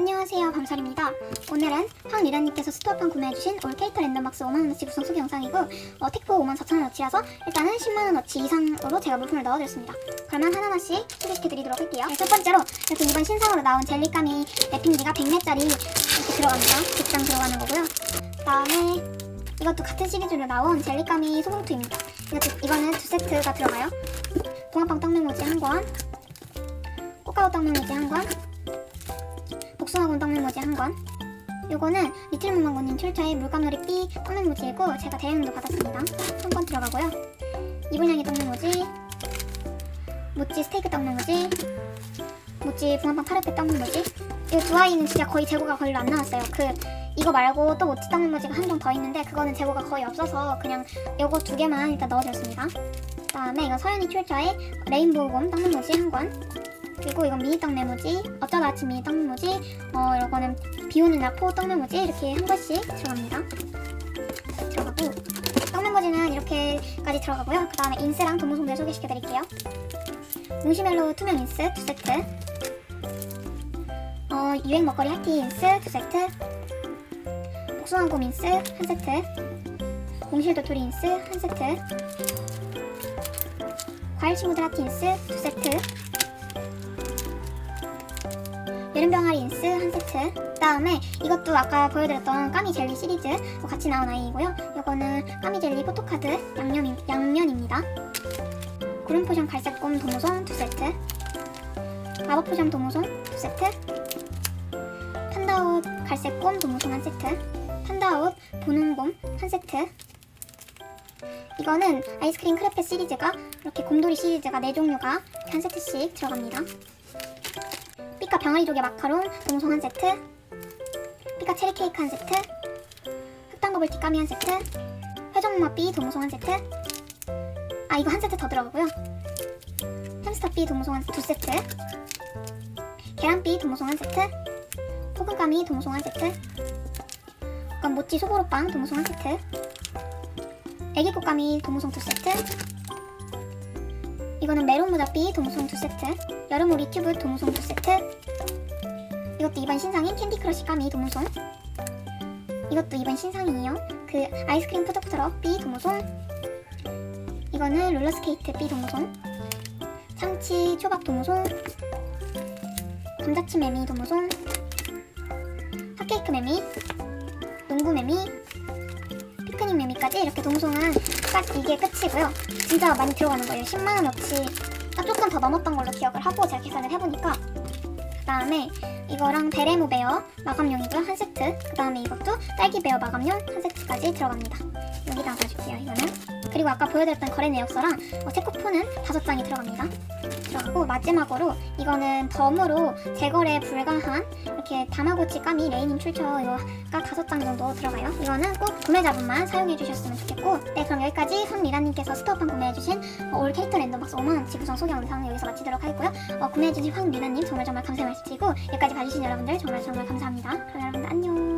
안녕하세요. 밤살입니다. 오늘은 황리라님께서 스토어판 구매해주신 올 캐릭터 랜덤박스 5만원어치 구성 소개 영상이고 어, 택포 5만 4천원어치라서 일단은 10만원어치 이상으로 제가 물품을 넣어드렸습니다. 그러면 하나하나씩 소개시켜드리도록 할게요. 네, 첫 번째로 이렇게 이번 신상으로 나온 젤리까미 랩핑기가 100매짜리 이렇게 들어갑니다. 100장 들어가는 거고요. 그 다음에 이것도 같은 시리즈로 나온 젤리까미 소봉투입니다. 이것도, 이거는 두 세트가 들어가요. 붕어빵 떡메모지 한권 꽃가루 떡메모지 한권 복숭아군 떡메모지 한 권. 요거는 리틀 무망고님 출처의 물감놀이 B 떡메모지이고 제가 대행도 받았습니다. 한 권 들어가고요. 이분양이 떡메모지, 모찌 스테이크 떡메모지, 모찌 붕어빵 파르페 떡메모지. 이 두 아이는 진짜 거의 재고가 거의 안 나왔어요. 그 이거 말고 또 모찌 떡메모지가 한 종 더 있는데 그거는 재고가 거의 없어서 그냥 요거 두 개만 일단 넣어드렸습니다. 그 다음에 이거 서연이 출처의 레인보우 곰 떡메모지 한 권. 그리고 이건 미니 떡 메모지, 어쩌다 아침 미니 떡 메모지, 어 이거는 비 오는 날 포 떡 메모지 이렇게 한 번씩 들어갑니다. 들어가고 떡 메모지는 이렇게까지 들어가고요. 그 다음에 인스랑 도무송들 소개시켜 드릴게요. 뭉시멜로 투명 인스 두 세트, 어 유행 먹거리 하티 인스 두 세트, 복숭아 곰 인스 한 세트, 몽실 도토리 인스 한 세트, 과일 친구들 하티 인스 두 세트. 여름병아리 인스 한 세트. 그 다음에 이것도 아까 보여드렸던 까미 젤리 시리즈. 뭐 같이 나온 아이이고요. 이거는 까미 젤리 포토카드 양념, 양면입니다. 구름 포션 갈색 곰 도무송 두 세트. 마법 포션 도무송 두 세트. 판다옷 갈색 곰 도무송 한 세트. 판다옷 보능곰 한 세트. 이거는 아이스크림 크레페 시리즈가 이렇게 곰돌이 시리즈가 4종류가 한 세트씩 들어갑니다 삐까 병아리 조개 마카롱 동송 한 세트 삐까 체리 케이크 한 세트 흑당 버블티 까미 한 세트 회전목마 삐 동송 한 세트. 아 이거 한 세트 더 들어가고요. 햄스터 삐 동송 한 두 세트. 계란 삐 동송 한 세트 포근까미 동송 한 세트 이건 모찌 소보로빵 동송 한 세트 애기 꽃가미 동송 두 세트 이거는 메론 모자삐 동송 두 세트 여름 오리 튜브 동송 두 세트 이것도 이번 신상인 캔디 크러쉬 까미 도무송 이것도 이번 신상이에요. 그 아이스크림 푸드트럭 B 도무송 이거는 롤러스케이트 B 도무송 참치 초밥 도무송 감자칩 매미 도무송 핫케이크 매미. 농구 매미. 피크닉 매미까지 이렇게 동송은 딱 이게 끝이고요. 진짜 많이 들어가는 거예요. 10만원어치. 딱 조금 더 넘었던 걸로 기억을 하고 제가 계산을 해보니까 그 다음에 이거랑 베레모 베어 마감용이고요 한 세트. 그 다음에 이것도 딸기 베어 마감용 한 세트까지 들어갑니다. 여기다 놔줄게요 이거는 그리고 아까 보여드렸던 거래 내역서랑 어, 체코폰은 다섯 장이 들어갑니다. 들어가고 마지막으로 이거는 덤으로 재거래 불가한 이렇게 다마고치 까미 레이닝 출처가 다섯 장 정도 들어가요. 이거는 꼭 구매자분만 사용해 주셨으면 좋겠고 네 그럼 여기까지 황미라님께서 스토어판 구매해 주신 어, 올 캐릭터 랜덤박스 5만원치 구성 소개 영상 여기서 마치도록 하겠고요. 어, 구매해 주신 황미라님 정말 정말 감사의 말씀 드리고 여기까지 봐주신 여러분들 정말 정말 감사합니다. 그럼 여러분들 안녕